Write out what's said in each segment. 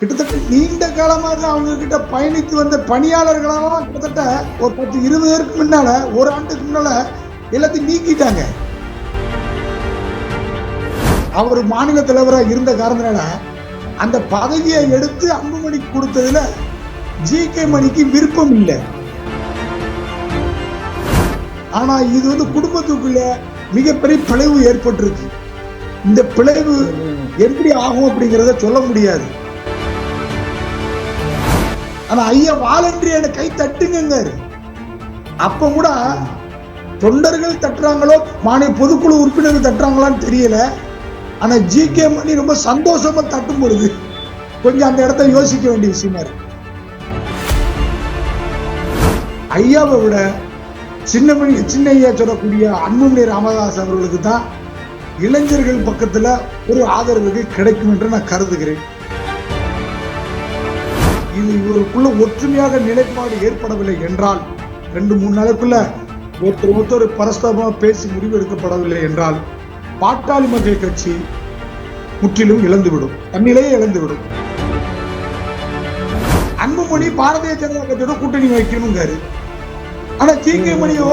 கிட்டத்தட்ட நீண்ட காலமாக அவங்க கிட்ட பயணித்து வந்த பணியாளர்களெல்லாம் கிட்டத்தட்ட ஒரு பத்து இருபது பேருக்கு முன்னால ஒரு ஆண்டுக்கு முன்னால எல்லாத்தையும் நீக்கிட்டாங்க. அவர் மாநில தலைவராக இருந்த காரணத்தினால அந்த பதவியை எடுத்து அன்புமணிக்கு கொடுத்ததுல ஜி கே மணிக்கு விருப்பம் இல்லை. ஆனா இது வந்து குடும்பத்துக்குள்ள மிகப்பெரிய பிளவு ஏற்பட்டிருக்கு. இந்த பிளவு எப்படி ஆகும் அப்படிங்கிறத சொல்ல முடியாது. ஆனா ஐயா வாலண்டியர் கை தட்டுங்க அப்ப கூட தொண்டர்கள் தட்டுறாங்களோ மாநில பொதுக்குழு உறுப்பினர்கள் தட்டுறாங்களான்னு தெரியல. ஆனா ஜி கே மணி ரொம்ப சந்தோஷமா தட்டும் பொழுது கொஞ்சம் அந்த இடத்த யோசிக்க வேண்டிய விஷயமா இருக்கு. ஐயாவை விட சின்னமணி சின்ன ஐயா சொல்லக்கூடிய அன்புமணி ராமதாஸ் அவர்களுக்கு தான் இளைஞர்கள் பக்கத்துல ஒரு ஆதரவு கிடைக்கும் என்று நான் கருதுகிறேன். இது இவருக்குள்ள ஒற்றுமையாக நிலைப்பாடு ஏற்படவில்லை என்றால் ரெண்டு மூணு நாளுக்குள்ள ஒருத்தர் ஒருத்தர் பரஸ்பரமாக பேசி முடிவெடுக்கப்படவில்லை என்றால் பாட்டாளி மக்கள் கட்சி முற்றிலும் இழந்துவிடும். தன்னிலையே இழந்துவிடும். அன்புமணி பாரதிய ஜனதா கட்சியோட கூட்டணி வைக்கணுங்காரு ஆனா ஜிகே மணியோ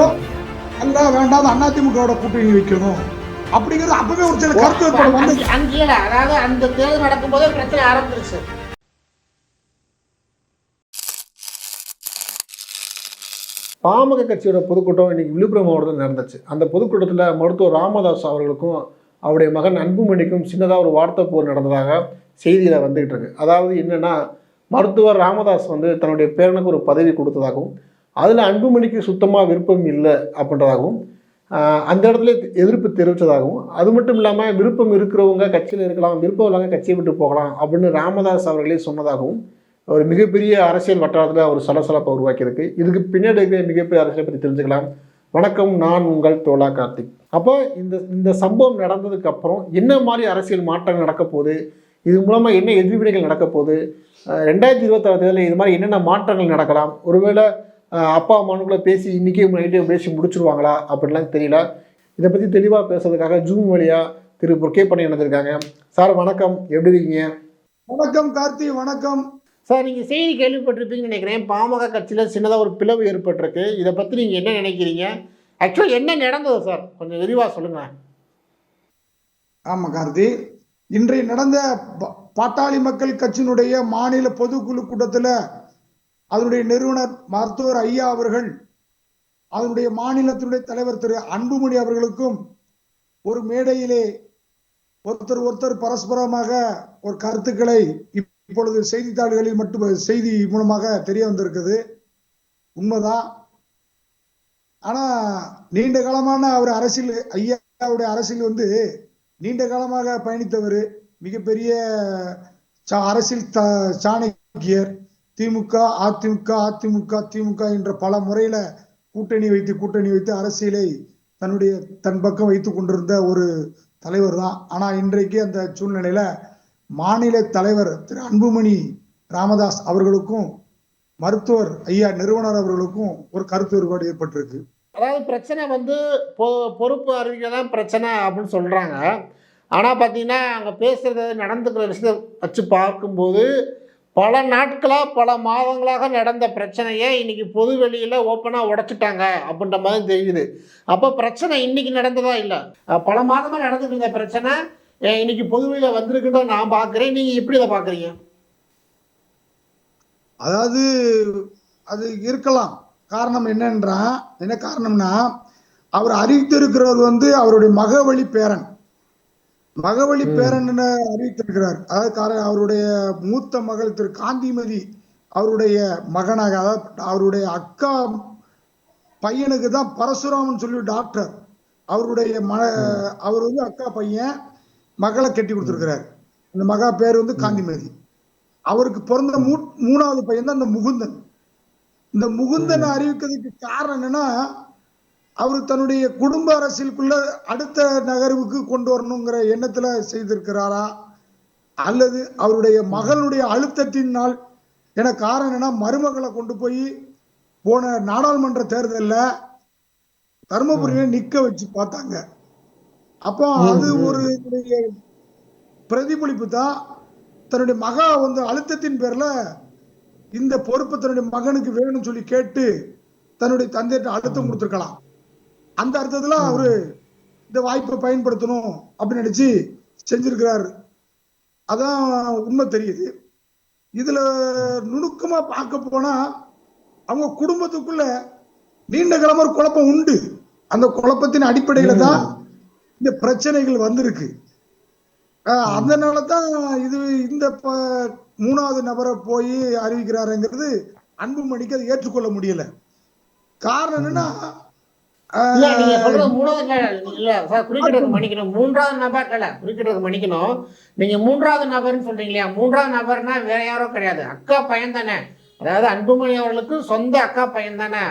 அல்ல வேண்டாம் அதிமுகவோட கூட்டணி வைக்கணும். அப்படிங்கிறது அப்பவே ஒரு சில கருத்து அங்கேயே அதாவது அந்த தேர்தல் நடக்கும்போதே பிரச்சனை ஆரம்பிச்சிருச்சு. பாமக கட்சியோட பொதுக்கூட்டம் இன்னைக்கு விழுப்புரம் மாவட்டத்தில் நடந்துச்சு. அந்த பொதுக்கூட்டத்தில் மருத்துவர் ராமதாஸ் அவர்களுக்கும் அவருடைய மகன் அன்புமணிக்கும் சின்னதாக ஒரு வார்த்தை போர் நடந்ததாக செய்தியில் வந்துகிட்டு இருக்கு. அதாவது என்னென்னா மருத்துவர் ராமதாஸ் வந்து தன்னுடைய பேரனுக்கு ஒரு பதவி கொடுத்ததாகவும் அதில் அன்புமணிக்கு சுத்தமாக விருப்பம் இல்லை அப்படின்றதாகவும் அந்த இடத்துல எதிர்ப்பு தெரிவித்ததாகவும் அது மட்டும் இல்லாமல் விருப்பம் இருக்கிறவங்க கட்சியில் இருக்கலாம் விருப்பம் இல்லாமல் கட்சியை விட்டு போகலாம் அப்படின்னு ராமதாஸ் அவர்களே சொன்னதாகவும் ஒரு மிகப்பெரிய அரசியல் வட்டாரத்தில் ஒரு சலசலப்பை உருவாக்கியிருக்கு. இதுக்கு பின்னாடி இருக்கிற மிகப்பெரிய அரசியலை பற்றி தெரிஞ்சுக்கலாம். வணக்கம் நான் உங்கள் தோலா கார்த்திக். அப்போ இந்த இந்த சம்பவம் நடந்ததுக்கு அப்புறம் என்ன மாதிரி அரசியல் மாற்றங்கள் நடக்க போகுது? இது மூலமாக என்ன எதிர்வினைகள் நடக்க போகுது? ரெண்டாயிரத்தி இருபத்தாறு தேர்தலில் இது மாதிரி என்னென்ன மாற்றங்கள் நடக்கலாம்? ஒருவேளை அப்பா அம்மானுக்குள்ளே பேசி இன்றைக்கே நைட்டே பேசி முடிச்சிருவாங்களா? அப்படின்லாம் தெரியல. இதை பற்றி தெளிவாக பேசுறதுக்காக ஜூம் வழியாக திரு. பொற்கே பண்ணி நடந்திருக்காங்க சார் வணக்கம். எப்படி இருக்கீங்க? வணக்கம் கார்த்தி வணக்கம். சார் நீங்கள் செய்தி கேள்விப்பட்டிருப்பீங்கன்னு நினைக்கிறேன். பாமக கட்சியில் சின்னதாக ஒரு பிளவு ஏற்பட்டிருக்கு. இதை பற்றி நீங்கள் என்ன நினைக்கிறீங்க? ஆக்சுவலாக என்ன நடந்தது சார் கொஞ்சம் விரிவாக சொல்லுங்கள் ஆமாம் கார்த்தி. இன்றைய நடந்த ப- பாட்டாளி மக்கள் கட்சியினுடைய மாநில பொதுக்குழு கூட்டத்தில் அதனுடைய நிறுவனர் மருத்துவர் ஐயா அவர்கள் அதனுடைய மாநிலத்தினுடைய தலைவர் திரு அன்புமணி அவர்களுக்கும் ஒரு மேடையிலே ஒருத்தர் ஒருத்தர் பரஸ்பரமாக ஒரு கருத்துக்களை இப்பொழுது செய்தித்தாள்களில் மட்டும் செய்தி மூலமாக தெரிய வந்திருக்குது. உண்மைதான். ஆனா நீண்ட காலமான அவர் அரசியல் ஐயாவுடைய அரசியல் வந்து நீண்ட காலமாக பயணித்தவர் மிகப்பெரிய சா- அரசியல் த- சாணக்கியர் திமுக அதிமுக அதிமுக திமுக என்ற பல முறையில கூட்டணி வைத்து கூட்டணி வைத்து அரசியலை தன்னுடைய தன் பக்கம் வைத்து கொண்டிருந்த ஒரு தலைவர் தான் ஆனா இன்றைக்கு அந்த சூழ்நிலையில மாநில தலைவர் திரு அன்புமணி ராமதாஸ் அவர்களுக்கும் மருத்துவர் ஐயா நிறுவனர் அவர்களுக்கும் ஒரு கருத்து வேறுபாடு ஏற்பட்டிருக்கு. அதாவது பிரச்சனை வந்து பொ பொறுப்பு அறிவிக்க தான் பிரச்சனை அப்படின்னு சொல்கிறாங்க ஆனால் பார்த்தீங்கன்னா அங்கே பேசுகிறது நடந்துக்கிற விஷயத்தை வச்சு பார்க்கும்போது பல நாட்களாக பல மாதங்களாக நடந்த பிரச்சனையை இன்றைக்கி பொது வெளியில் ஓப்பனாக உடைச்சிட்டாங்க அப்படின்ற மாதிரி தெரியுது. அப்போ பிரச்சனை இன்றைக்கி நடந்ததா இல்லை? பல மாதமாக நடந்துட்டு இருந்த பிரச்சனை அஹ் இன்னைக்கு பொது வெளியில் வந்திருக்குன்னு நான் பார்க்குறேன் நீங்கள் எப்படி இதை பார்க்குறீங்க அதாவது அது இருக்கலாம். காரணம் என்னன்றா என்ன காரணம்னா அவர் அறிவித்திருக்கிறவர் வந்து அவருடைய மகவழி பேரன். மகவழி பேரன் அறிவித்திருக்கிறார். அதாவது கார- அவருடைய மூத்த மகள் திரு காந்திமதி அவருடைய மகனாக அதாவது அவருடைய அக்கா பையனுக்கு தான் பரசுராமன் சொல்லி டாக்டர். அவருடைய ம. அவர் வந்து அக்கா பையன். மகளை கட்டி கொடுத்துருக்கிறார். அந்த மகா பேர் வந்து காந்திமதி அவருக்கு பிறந்த மூ மூணாவது பையன் தான் இந்த முகுந்தன். இந்த முகுந்தனை அறிவிக்கிறதுக்கு காரணம் என்னன்னா அவர் தன்னுடைய குடும்ப அரசியலுக்குள்ள அடுத்த நகர்வுக்கு கொண்டு வரணுங்கிற எண்ணத்துல செய்திருக்கிறாரா? அல்லது அவருடைய மகளுடைய அழுத்தத்தினால் என காரணம் என்னன்னா மருமகளை கொண்டு போய் போன நாடாளுமன்ற தேர்தல்ல தருமபுரியில நிக்க வச்சு பார்த்தாங்க. அப்போ அது ஒரு பிரதிபலிப்பு தான். தன்னுடைய மகா வந்து அழுத்தத்தின் பேர்ல இந்த பொறுப்பு தன்னுடைய மகனுக்கு வேணும்னு சொல்லி கேட்டு தன்னுடைய தந்தையிட்ட அழுத்தம் கொடுத்துருக்கலாம். அந்த அர்த்தத்துல அவரு இந்த வாய்ப்பை பயன்படுத்தணும் அப்படின்னு நினைச்சு செஞ்சிருக்கிறாரு. அதான் உண்மை தெரியுது. இதுல நுணுக்கமா பார்க்க போனா அவங்க குடும்பத்துக்குள்ள நீண்ட காலமா ஒரு குழப்பம் உண்டு. அந்த குழப்பத்தின் அடிப்படையில தான் இந்த பிரச்சனைகள் வந்திருக்கு. ஆஹ் அதனால தான் இது இந்த ப- மூணாவது நபரை போய் அறிவிக்கிறாருங்கிறது அன்புமணிக்கு அதை ஏற்றுக்கொள்ள முடியல. காரணம் என்னன்னா நீங்க சொல்றது மூணாவது இல்ல, இல்ல மன்னிக்கணும். மூன்றாவது நபர் இல்ல குறிப்பிட்டது மன்னிக்கணும். நீங்க மூன்றாவது நபர்னு சொல்றீங்க இல்லையா? மூன்றாவது நபர்னா வேற யாரோ கிடையாது. அக்கா பையன் தானே அதாவது அன்புமணி அவர்களுக்கு சொந்த அக்கா பையன் தானே.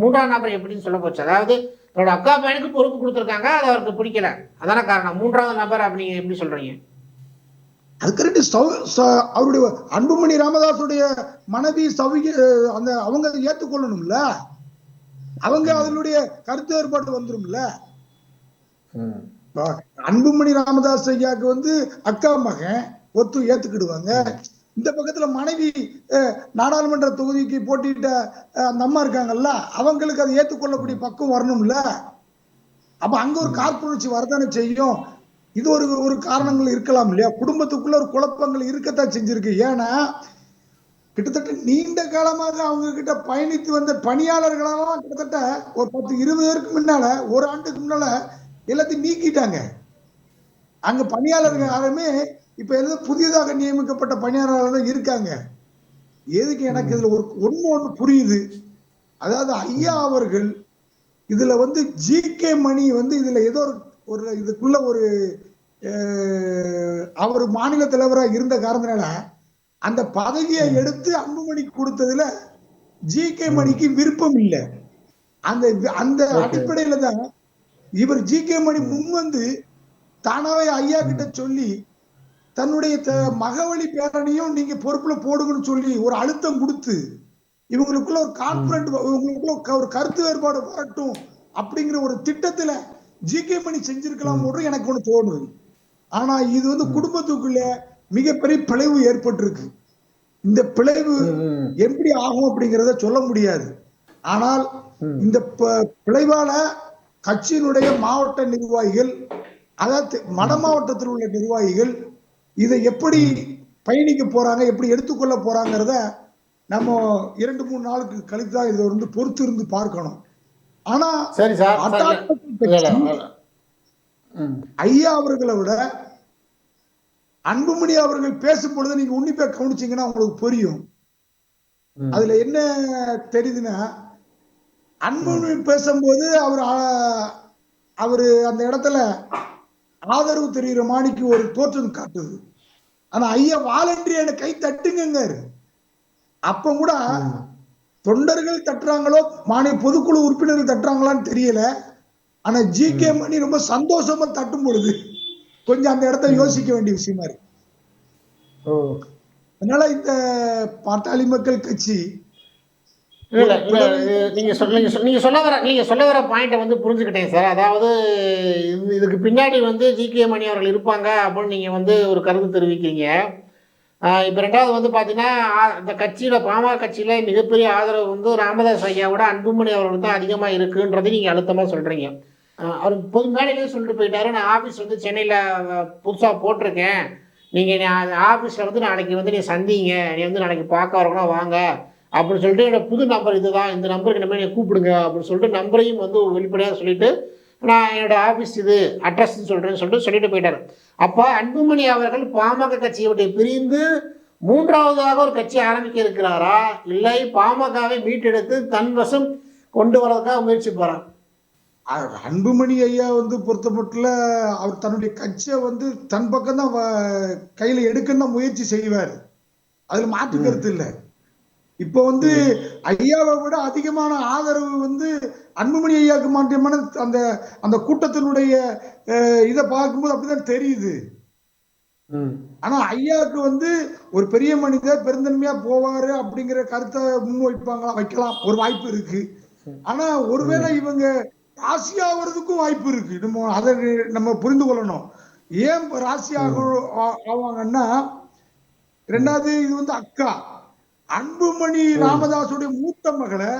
மூன்றாவது நபர் எப்படின்னு சொல்ல போச்சு. அதாவது தன்னோட அக்கா பையனுக்கு பொறுப்பு கொடுத்துருக்காங்க அது அவருக்கு பிடிக்கல. அதான காரணம். மூன்றாவது நபர் அப்படிங்க எப்படி சொல்றீங்க? அது கரெக்ட் அவருடைய அன்புமணி ராமதாஸுடைய மனைவி சவிக அந்த அவங்க ஏற்றுக்கொள்ளணும்ல அவங்க அதனுடைய கருத்து வேறுபாடு வந்துரும்ல? அன்புமணி ராமதாஸ் ஐயாக்கு வந்து அக்கா மகன் ஒத்து ஏத்துக்கிடுவாங்க. இந்த பக்கத்துல மனைவி அஹ், நாடாளுமன்ற தொகுதிக்கு போட்டிட்ட அந்த அம்மா இருக்காங்கல்ல அவங்களுக்கு அதை ஏற்றுக்கொள்ளக்கூடிய பக்கம் வரணும்ல? அப்ப அங்க ஒரு காழ்ப்புணர்ச்சி வரதானே செய்யும்? இது ஒரு ஒரு காரணங்கள் இருக்கலாம் இல்லையா? குடும்பத்துக்குள்ள ஒரு குழப்பங்கள் இருக்கத்தான் செஞ்சிருக்கு. ஏன்னா கிட்டத்தட்ட நீண்ட காலமாக அவங்க கிட்ட பயணித்து வந்த பணியாளர்களெல்லாம் கிட்டத்தட்ட ஒரு பத்து இருபது பேருக்கு முன்னால ஒரு ஆண்டுக்கு முன்னால எல்லாத்தையும் நீக்கிட்டாங்க. அங்க பணியாளர்கள் யாருமே இப்ப ஏதோ புதியதாக நியமிக்கப்பட்ட பணியாளர்கள் தான் இருக்காங்க. எதுக்கு எனக்கு இதுல ஒரு ஒண்ணு ஒண்ணு புரியுது. அதாவது ஐயா அவர்கள் இதுல வந்து ஜி கே மணி வந்து இதுல ஏதோ ஒரு இதுக்குள்ள ஒரு அவர் மாநில தலைவரா இருந்த காரணத்தினால அந்த பதவியை எடுத்து அன்புமணிக்கு கொடுத்ததுல ஜி கே மணிக்கு விருப்பம் இல்லை. அந்த அந்த அடிப்படையில தான் இவர் ஜி கே மணி முன் வந்து தானாவே ஐயா கிட்ட சொல்லி தன்னுடைய மகவழி பேரனையும் நீங்க பொறுப்புல போடுங்கன்னு சொல்லி ஒரு அழுத்தம் கொடுத்து இவங்களுக்குள்ள ஒரு கான்பிடன்ட் இவங்களுக்குள்ள ஒரு கருத்து வேறுபாடு வரட்டும் அப்படிங்கிற ஒரு திட்டத்துல ஜி கே மணி செஞ்சிருக்கலாம் எனக்கு ஒண்ணு தோணுது. ஆனா இது வந்து குடும்பத்துக்குள்ள மிகப்பெரிய பிளவு ஏற்பட்டிருக்கு. இந்த பிளவு எப்படி ஆகும் அப்படிங்கறத சொல்ல முடியாது. ஆனால் இந்த ப- பிளவால கட்சியினுடைய மாவட்ட நிர்வாகிகள் அதாவது வட மாவட்டத்தில் உள்ள நிர்வாகிகள் இதை எப்படி பயணிக்க போறாங்க எப்படி எடுத்துக்கொள்ள போறாங்கிறத நம்ம இரண்டு மூணு நாளுக்கு கழித்து தான் இதை வந்து பொறுத்து இருந்து பார்க்கணும். ஆனா சரி. ஐயா அவர்களை விட அன்புமணி அவர்கள் பேசும் பொழுது நீங்க உன்னிப்பா கவனிச்சீங்கன்னா உங்களுக்கு புரியும். அதுல என்ன தெரியுதுன்னா அன்புமணி பேசும்போது அவர் அவரு அந்த இடத்துல ஆதரவு தெரியுற மாணிக்கு ஒரு தோற்றம் காட்டுது. ஆனா ஐயா வாலண்டியர் கை தட்டுங்க அப்ப கூட தொண்டர்கள் தட்டுறாங்களோ மாநில பொதுக்குழு உறுப்பினர்கள் தட்டுறாங்களான்னு தெரியல. ஆனா ஜி கே மணி ரொம்ப சந்தோஷமா தட்டும் பொழுது கொஞ்சம் அந்த இடத்த யோசிக்க வேண்டிய விஷயமா இருக்கு. ஓ. அதனால இந்த பாட்டாளி மக்கள் கட்சி இல்ல இல்ல இது நீங்க சொல்ல வர நீங்க சொல்ல வர பாயிண்ட்டை வந்து புரிஞ்சுக்கிட்டேன் சார். அதாவது இது இதுக்கு பின்னாடி வந்து ஜி கே மணி அவர்கள் இருப்பாங்க அப்படின்னு நீங்க வந்து ஒரு கருத்து தெரிவிக்கிறீங்க. இப்ப ரெண்டாவது வந்து பாத்தீங்கன்னா ஆ- இந்த கட்சியில பாமக கட்சியில மிகப்பெரிய ஆதரவு வந்து ராமதாஸ் ஐயாவோட அன்புமணி அவர்களுக்கு தான் அதிகமா இருக்குன்றதை நீங்க அழுத்தமா சொல்றீங்க. ஆஹ் அவர் பொது மேடையிலே சொல்லிட்டு போயிட்டாரு. நான் ஆபீஸ் வந்து சென்னையில அஹ், புதுசா போட்டிருக்கேன். நீங்க ஆபீஸ்ல வந்து நாளைக்கு வந்து நீ சந்திங்க. நீ வந்து நாளைக்கு பார்க்க வரணும் வாங்க. அப்படின்னு சொல்லிட்டு என்னோட புது நம்பர் இதுதான். இந்த நம்பருக்கு மாதிரி நீங்க கூப்பிடுங்க அப்படின்னு சொல்லிட்டு நம்பரையும் வந்து வெளிப்படையாக சொல்லிட்டு நான் என்னோட ஆஃபீஸ் இது அட்ரஸ் சொல்கிறேன்னு சொல்லிட்டு சொல்லிட்டு போயிட்டாரு. அப்போ அன்புமணி அவர்கள் பாமக கட்சியை விட்டு பிரிந்து மூன்றாவதாக ஒரு கட்சி ஆரம்பிக்க இருக்கிறாரா? இல்லை பாமகவை மீட்டெடுத்து தன் வசம் கொண்டு வரதுக்காக முயற்சி போறார்? அ- அன்புமணி ஐயா வந்து பொறுத்தமட்டுல அவர் தன்னுடைய கட்சியை வந்து தன் பக்கம் தான் கையில எடுக்கணும் தான் முயற்சி செய்வார். அதுல மாற்று கருத்து இல்ல. இப்ப வந்து ஐயாவை விட அதிகமான ஆதரவு வந்து அன்புமணி ஐயாவுக்கு மாற்றியமான அந்த அந்த கூட்டத்தினுடைய இதை பார்க்கும்போது அப்படிதான் தெரியுது. ஆனா ஐயாவுக்கு வந்து ஒரு பெரிய மனிதர் பெருந்தன்மையா போவாரு அப்படிங்கிற கருத்தை முன்வைப்பாங்களா வைக்கலாம் ஒரு வாய்ப்பு இருக்கு. ஆனா ஒருவேளை இவங்க ராசி ஆகுறதுக்கும் வாய்ப்பு இருக்கு. நம்ம அதை நம்ம புரிந்து கொள்ளணும். ஏன் ராசி ஆக ஆவாங்கன்னா ரெண்டாவது இது வந்து அக்கா. அன்புமணி ராமதாசுடைய மூத்த மகளை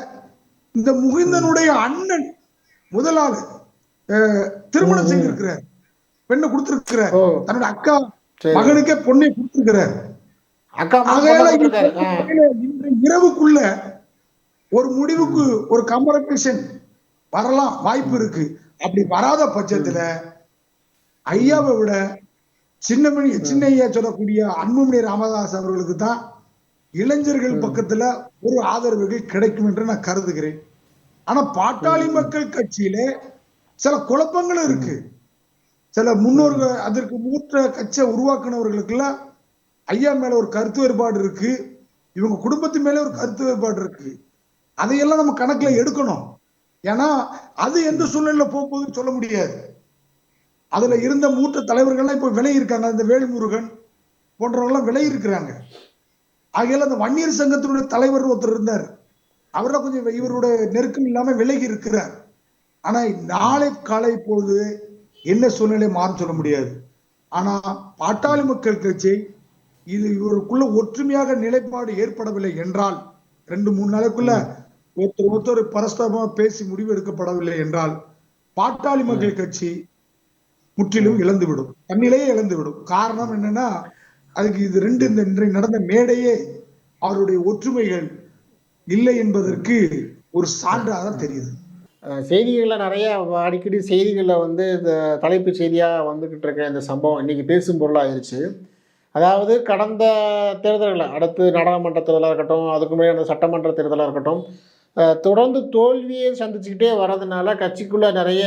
இந்த முகிந்தனுடைய அண்ணன் முதலாளு திருமணம் செய்திருக்கிறார். பெண்ணை கொடுத்திருக்கிறார். ஓ. தன்னுடைய அக்கா மகனுக்கே பொண்ணை கொடுத்திருக்கிறார். இன்று இரவுக்குள்ள ஒரு முடிவுக்கு ஒரு கம்பரேஷன் வரலாம் வாய்ப்பு இருக்கு. அப்படி வராத பட்சத்துல ஐயாவை விட சின்னமணி சின்ன ஐயா சொல்லக்கூடிய அன்புமணி ராமதாஸ் அவர்களுக்கு தான் இளைஞர்கள் பக்கத்துல ஒரு ஆதரவுகள் கிடைக்கும் என்று நான் கருதுகிறேன். ஆனா பாட்டாளி மக்கள் கட்சியில சில குழப்பங்களும் இருக்கு. சில முன்னோர்கள் அதற்கு மூத்த கட்சியை உருவாக்குனவர்களுக்கெல்லாம் ஐயா மேல ஒரு கருத்து வேறுபாடு இருக்கு. இவங்க குடும்பத்து மேல ஒரு கருத்து வேறுபாடு இருக்கு. அதையெல்லாம் நம்ம கணக்குல எடுக்கணும். ஏன்னா அது எந்த சூழ்நிலையில போகும்போது சொல்ல முடியாது. அதுல இருந்த மூத்த தலைவர்கள்லாம் இப்ப விலை இருக்காங்க. அந்த வேல்முருகன் போன்றவங்க எல்லாம் விலை இருக்கிறாங்க. ஆகையால அந்த வன்னியர் சங்கத்தினுடைய தலைவர் ஒருத்தர் இருந்தார். அவர்தான் கொஞ்சம் இவருடைய நெருக்கம் இல்லாம விலகி இருக்கிறார். ஆனா நாளை காலை பொழுது என்ன சூழ்நிலை மாறும் சொல்ல முடியாது. ஆனா பாட்டாளி மக்கள் கட்சி இது இவருக்குள்ள ஒற்றுமையாக நிலைப்பாடு ஏற்படவில்லை என்றால் ரெண்டு மூணு நாளைக்குள்ள ஒருத்தர் ஒருத்தர் பரஸ்பரமா பேசி முடிவு எடுக்கப்படவில்லை என்றால் பாட்டாளி மக்கள் கட்சி முற்றிலும் இழந்துவிடும். தன்னிலையே இழந்துவிடும். காரணம் என்னன்னா அதுக்கு இது ரெண்டு இந்த இன்றைக்கு நடந்த மேடையே அவருடைய ஒற்றுமைகள் இல்லை என்பதற்கு ஒரு சான்றாக தான் தெரியுது. செய்திகளில் நிறைய அடிக்கடி செய்திகளில் வந்து இந்த தலைப்பு செய்தியாக வந்துக்கிட்டு இருக்க இந்த சம்பவம். இன்னைக்கு பேசும் பொருளாகிருச்சு அதாவது கடந்த தேர்தல்களில் அடுத்து நாடாளுமன்ற தேர்தலாக இருக்கட்டும் அதுக்கு முன்னாடி அந்த சட்டமன்ற தேர்தலாக இருக்கட்டும் தொடர்ந்து தோல்வியை சந்திச்சுக்கிட்டே வர்றதுனால கட்சிக்குள்ளே நிறைய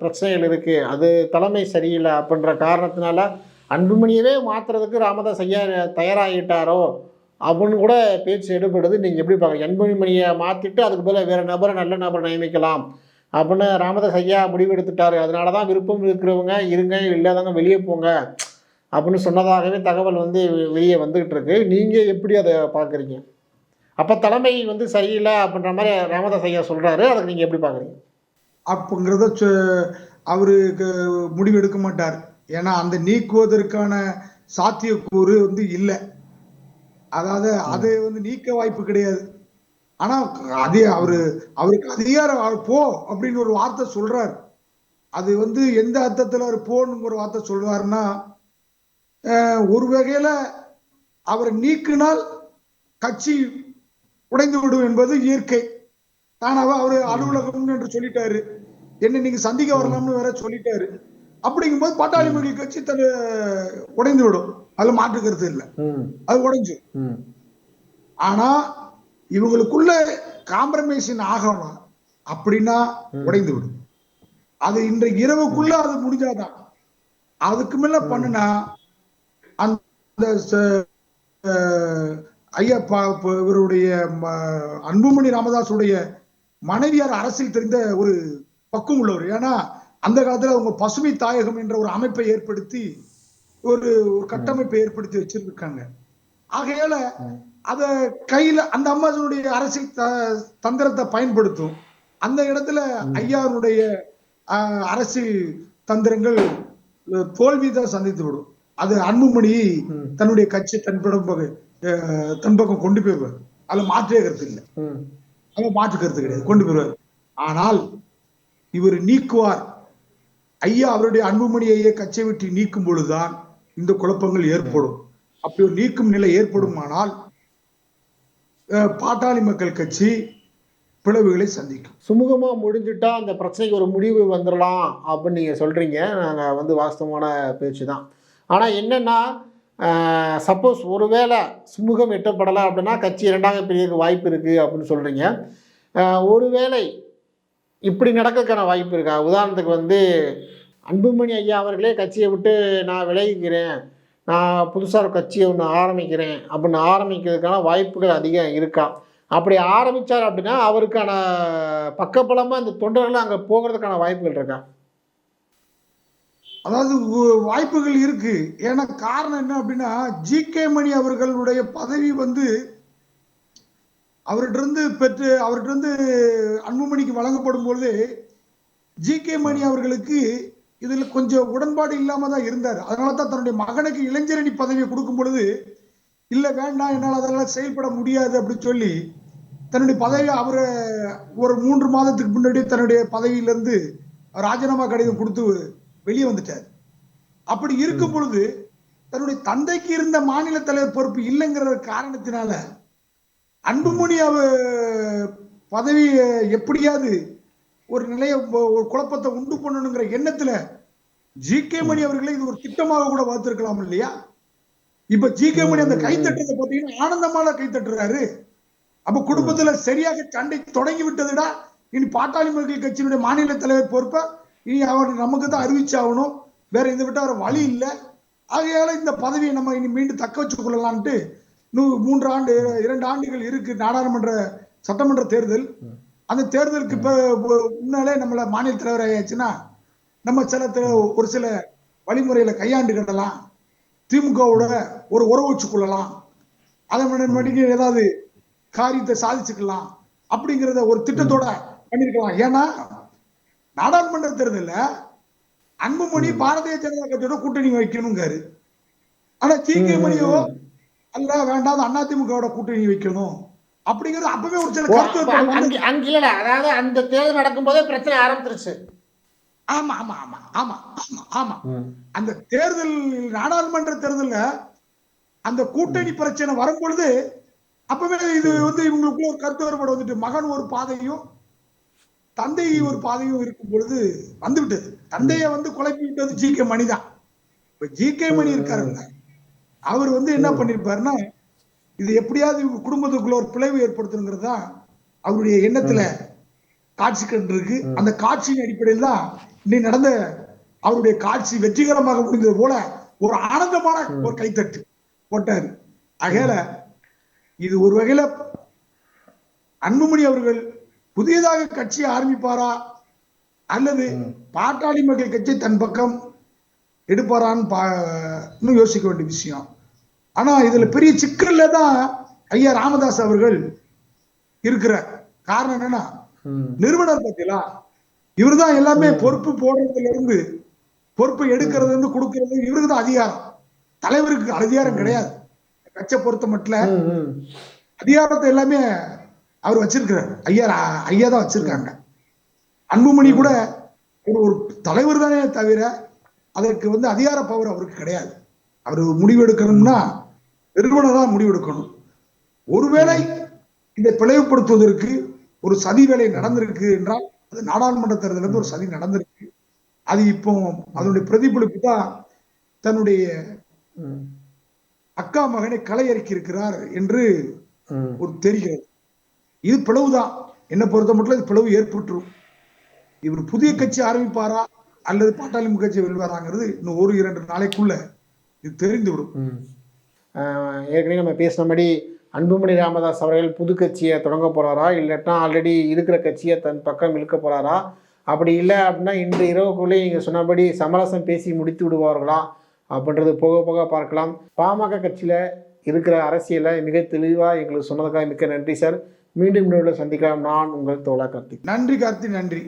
பிரச்சனைகள் இருக்குது அது தலைமை சரியில்லை அப்படின்ற காரணத்தினால அன்புமணியவே மாற்றுறதுக்கு ராமதாஸ் ஐயா தயாராகிட்டாரோ? அப்படின்னு கூட பேச்சு எடுபடுது. நீங்கள் எப்படி பார்க்குறீங்க அன்புமணியை மாற்றிட்டு அதுக்கு பதிலாக வேறு நபரை நல்ல நபரை நியமிக்கலாம் அப்படின்னு ராமதாஸ் ஐயா முடிவெடுத்துட்டாரு. அதனால தான் விருப்பம் இருக்கிறவங்க இருங்க இல்லாதவங்க வெளியே போங்க அப்படின்னு சொன்னதாகவே தகவல் வந்து வெளியே வந்துக்கிட்டு இருக்கு. நீங்கள் எப்படி அதை பார்க்குறீங்க அப்போ தலைமை வந்து சரியில்லை அப்படின்ற மாதிரி ராமதாஸ் ஐயா சொல்கிறாரு அதுக்கு நீங்கள் எப்படி பார்க்குறீங்க அப்படிங்கிறத சொ- அவருக்கு முடிவு எடுக்க மாட்டார். ஏன்னா அந்த நீக்குவதற்கான சாத்தியக்கூறு வந்து இல்லை. அதாவது அதை வந்து நீக்க வாய்ப்பு கிடையாது. ஆனா அதே அவரு அவருக்கு அதிகாரம் போ அப்படின்னு ஒரு வார்த்தை சொல்றார். அது வந்து எந்த அர்த்தத்துல அவர் போன்னு ஒரு வார்த்தை சொல்றாருன்னா அஹ், ஒரு வகையில அவரை நீக்கினால் கட்சி உடைந்து விடும் என்பது இயற்கை. தானாக அவரு அலுவலகம் என்று சொல்லிட்டாரு. என்ன நீங்க சந்திக்க வரலாம்னு வேற சொல்லிட்டாரு. அப்படிங்கும்போது பாட்டாளி மக்கள் கட்சி தன்னை உடைந்து விடும். அதுல மாற்று கருத்து இல்லை அது உடைஞ்சு. ஆனா இவங்களுக்குள்ள காம்ப்ரமைசன் ஆகணும் அப்படின்னா உடைந்து விடும். அது இன்றைக்கு இரவுக்குள்ள அது முடிஞ்சாதான். அதுக்கு மேல பண்ணுனா அந்த ச- அஹ், ஐயா பா- ப- இவருடைய அன்புமணி ராமதாஸுடைய மனைவியார் அரசியல் தெரிந்த ஒரு பக்குவம் உள்ளவர். ஏன்னா அந்த காலத்துல அவங்க பசுமை தாயகம் என்ற ஒரு அமைப்பை ஏற்படுத்தி ஒரு ஒரு கட்டமைப்பை ஏற்படுத்தி வச்சிருக்காங்க. ஆகையால அத கையில அந்த அம்மாவுடைய அரசியல் த- தந்திரத்தை பயன்படுத்தும். அந்த இடத்துல ஐயாவுடைய ஆஹ், அரசியல் தந்திரங்கள் அஹ், தோல்விதான் சந்தித்து விடும். அது அன்புமணி. தன்னுடைய கட்சி தன் அஹ், தன் பக்கம் கொண்டு போயிருவார் அதுல மாற்றே கருத்து இல்லை. ம். அது மாற்று கருத்து கிடையாது. கொண்டு போயிருவார் ஆனால் இவர் நீக்குவார். ஐயா அவருடைய அன்புமணி ஐயா கச்சை விட்டு நீக்கும் பொழுதுதான் இந்த குழப்பங்கள் ஏற்படும். அப்படி ஒரு நீக்கும் நிலை ஏற்படுமானால் பாட்டாளி மக்கள் கட்சி பிளவுகளை சந்திக்கும். சுமூகமாக முடிஞ்சுட்டா அந்த பிரச்சனைக்கு ஒரு முடிவு வந்துடலாம் அப்படின்னு நீங்கள் சொல்கிறீங்க நாங்கள் வந்து வாஸ்தவமான பேச்சு தான் ஆனால் என்னென்னா சப்போஸ் ஒருவேளை சுமூகம் எட்டப்படலை அப்படின்னா கட்சி இரண்டாக பிரியறதுக்கு வாய்ப்பு இருக்குது அப்படின்னு சொல்கிறீங்க ஒருவேளை இப்படி நடக்கிறதுக்கான வாய்ப்பு இருக்கா? உதாரணத்துக்கு வந்து அன்புமணி ஐயா அவர்களே கட்சியை விட்டு நான் விலகிக்கிறேன் நான் புதுசாக ஒரு கட்சியை ஒன்று ஆரம்பிக்கிறேன். அப்படின்னு ஆரம்பிக்கிறதுக்கான வாய்ப்புகள் அதிகம் இருக்கா? அப்படி ஆரம்பித்தார் அப்படின்னா அவருக்கான பக்கபலமாக இந்த தொண்டர்கள் அங்கே போகிறதுக்கான வாய்ப்புகள் இருக்கா? அதாவது வாய்ப்புகள் இருக்குது ஏன்னா காரணம் என்ன அப்படின்னா ஜி கே மணி அவர்களுடைய பதவி வந்து அவர்கிட்ட இருந்து பெற்று அவர்கிட்ட இருந்து அன்புமணிக்கு வழங்கப்படும் பொழுது ஜி கே மணி அவர்களுக்கு இதுல கொஞ்சம் உடன்பாடு இல்லாம தான் இருந்தார். அதனால தான் தன்னுடைய மகனுக்கு இளைஞரணி பதவியை கொடுக்கும் பொழுது இல்ல வேண்டாம் என்னால் அதெல்லாம் செயல்பட முடியாது அப்படின்னு சொல்லி தன்னுடைய பதவி அவர் ஒரு மூன்று மாதத்துக்கு முன்னாடி தன்னுடைய பதவியிலிருந்து ராஜினாமா கடிதம் கொடுத்து வெளியே வந்துட்டார். அப்படி இருக்கும் பொழுது தன்னுடைய தந்தைக்கு இருந்த மாநில தலைவர் பொறுப்பு இல்லைங்கிற காரணத்தினால அன்புமணி அவ பதவி எப்படியாவது ஒரு நிலைய ஒரு குழப்பத்தை உண்டு பண்ணணுங்கிற எண்ணத்துல ஜி கே மணி அவர்களை இது ஒரு திட்டமாக கூட பார்த்திருக்கலாம் இல்லையா? இப்ப ஜி கே மணி அந்த கைத்தட்டுறதை பார்த்தீங்கன்னா ஆனந்தமான கைத்தட்டுறாரு. அப்ப குடும்பத்துல சரியாக சண்டை தொடங்கி விட்டதுடா இனி பாட்டாளி மக்கள் கட்சியினுடைய மாநில தலைவர் பொறுப்பை இனி அவர் நமக்கு தான் அறிவிச்சாகணும். வேற இதை விட்டு அவர் வழி இல்லை. ஆகையால இந்த பதவியை நம்ம இனி மீண்டும் தக்க வச்சுக் கொள்ளலாம்ட்டு நூ மூன்று ஆண்டு இரண்டு ஆண்டுகள் இருக்கு நாடாளுமன்ற சட்டமன்ற தேர்தல். அந்த தேர்தலுக்கு இப்ப முன்னாலே நம்மள மாநில தலைவர் ஆயாச்சுன்னா நம்ம சில ஒரு சில வழிமுறையில கையாண்டுக்கிடலாம். திமுகவோட ஒரு உறவு வச்சு கொள்ளலாம். அதை மணிக்கு ஏதாவது காரியத்தை சாதிச்சுக்கலாம் அப்படிங்கிறத ஒரு திட்டத்தோட பண்ணிருக்கலாம். ஏன்னா நாடாளுமன்ற தேர்தல்ல அன்புமணி பாரதிய ஜனதா கட்சியோட கூட்டணி வைக்கணுங்காரு. ஆனா டி கே. மணியோ அல்ல வேண்டாம் அதிமுகவோட கூட்டணி வைக்கணும். அப்படிங்கிறது அப்பவே ஒரு சில கருத்து அங்க- இல்லடா. அதாவது அந்த தேர்தல் நடக்கும்போதே பிரச்சனை ஆரம்பிச்சிருச்சு. ஆமா ஆமா ஆமா ஆமா ஆமா ஆமா. அந்த தேர்தல் நாடாளுமன்ற தேர்தல்ல அந்த கூட்டணி பிரச்சனை வரும் பொழுது அப்பவே இது வந்து இவங்களுக்குள்ள ஒரு கருத்து வேறுபாடு வந்துட்டு மகன் ஒரு பாதையும் தந்தை ஒரு பாதையும் இருக்கும் பொழுது வந்து விட்டது தந்தையை வந்து குழப்பி விட்டது ஜி கே மணி தான். இப்ப ஜி கே மணி இருக்காருல்ல. அவர் வந்து என்ன பண்ணிருப்பாருன்னா இது எப்படியாவது இவங்க குடும்பத்துக்குள்ள ஒரு பிளவு ஏற்படுத்தணுங்கிறது தான் அவருடைய எண்ணத்துல காட்சி கண்டு இருக்கு அந்த காட்சியின் அடிப்படையில் தான் இன்னைக்கு நடந்த அவருடைய காட்சி வெற்றிகரமாக முடிந்தது போல ஒரு ஆனந்தமான ஒரு கைத்தட்டு போட்டாரு. ஆகையால இது ஒரு வகையில அன்புமணி அவர்கள் புதியதாக கட்சி ஆரம்பிப்பாரா? அல்லது பாட்டாளி மக்கள் கட்சி தன் பக்கம் எடுப்பாரான்னு பா இன்னும் யோசிக்க வேண்டிய விஷயம். ஆனா இதுல பெரிய சிக்கல்ல தான் ஐயா ராமதாஸ் அவர்கள் இருக்கிறார். காரணம் என்னன்னா நிறுவனர் பத்திலா இவர்தான் எல்லாமே பொறுப்பு போடுறதுல இருந்து பொறுப்பு எடுக்கிறது இருந்து கொடுக்கறது இவருக்கு தான் அதிகாரம். தலைவருக்கு அதிகாரம் கிடையாது. கட்சியை பொறுத்த மட்டும் அதிகாரத்தை எல்லாமே அவர் வச்சிருக்கிறார். ஐயா ஐயா தான் வச்சிருக்காங்க. அன்புமணி கூட ஒரு ஒரு தலைவர் தானே தவிர அதற்கு வந்து அதிகார பவர் அவருக்கு கிடையாது. அவர் முடிவு நிறுவனர் தான் முடிவு எடுக்கணும் ஒருவேளை இதை பிளவுபடுத்துவதற்கு ஒரு சதி வேலை நடந்திருக்கு என்றால் அது நாடாளுமன்ற தேர்தலில் இருந்து ஒரு சதி நடந்திருக்கு. அது இப்போ அதனுடைய பிரதிபலிப்பு தான் தன்னுடைய அக்கா மகனை களையறுக்கி இருக்கிறார் என்று ஒரு தெரிகிறது. இது பிளவுதான் என்னை பொறுத்த மட்டும் இது பிளவு ஏற்பட்டுரும். இவர் புதிய கட்சி ஆரம்பிப்பாரா அல்லது பாட்டாளி கட்சி வெல்வாராங்கிறது இன்னும் ஒரு இரண்டு நாளைக்குள்ள இது தெரிந்துவிடும். ஏற்கனவே நம்ம பேசினபடி அன்புமணி ராமதாஸ் அவர்கள் புது கட்சியை தொடங்க போகிறாரா இல்லாட்டா ஆல்ரெடி இருக்கிற கட்சியை தன் பக்கம் இழுக்க போகிறாரா அப்படி இல்லை அப்படின்னா இன்று இரவுக்குள்ளே நீங்கள் சொன்னபடி சமரசம் பேசி முடித்து விடுவார்களா? அப்படின்றது போக போக பார்க்கலாம். பாமக கட்சியில் இருக்கிற அரசியலை மிக தெளிவாக எங்களுக்கு சொன்னதுக்காக மிக்க நன்றி சார். மீண்டும் இன்னொரு சந்திக்கலாம். நான் உங்கள் தோழா கார்த்திக். நன்றி கார்த்தி நன்றி.